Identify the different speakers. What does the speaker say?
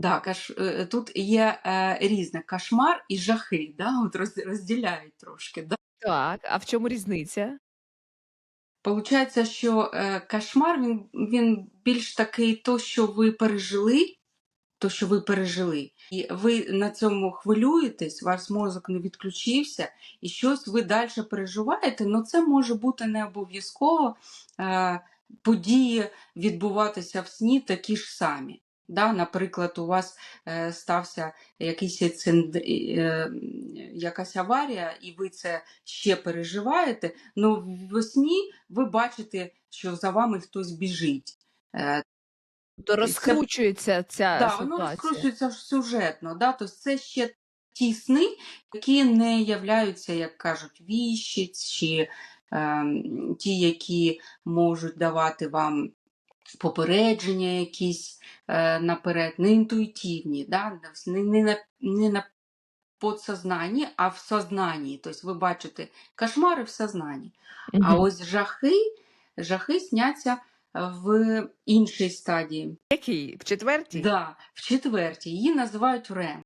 Speaker 1: Да, каш... е, тут є е, різне кошмар і жахи, да? От роз... розділяють трошки. Да?
Speaker 2: Так, а в чому різниця?
Speaker 1: Получається, що е, кошмар він, він більш такий то, що ви пережили, то, що ви пережили, і ви на цьому хвилюєтесь, ваш мозок не відключився, і щось ви далі переживаєте, але це може бути не обов'язково е, події відбуватися в сні такі ж самі. Да? Наприклад, у вас е, стався якийсь цинд... е, якась аварія, і ви це ще переживаєте, але в сні ви бачите, що за вами хтось біжить. Е,
Speaker 2: То розкручується ця
Speaker 1: Да, воно розкручується сюжетно. Да? Тобто це ще ті сни, які не являються, як кажуть, віщі, чи е, ті, які можуть давати вам попередження якісь е, наперед, не інтуїтивні, да? не, не, на, не на подсознанні, а в сознанні. Тобто ви бачите кошмари в сознанні. А ось жахи, жахи сняться в іншій стадії.
Speaker 2: Який? В четвертій?
Speaker 1: Да, в четвертій. Її називають REM.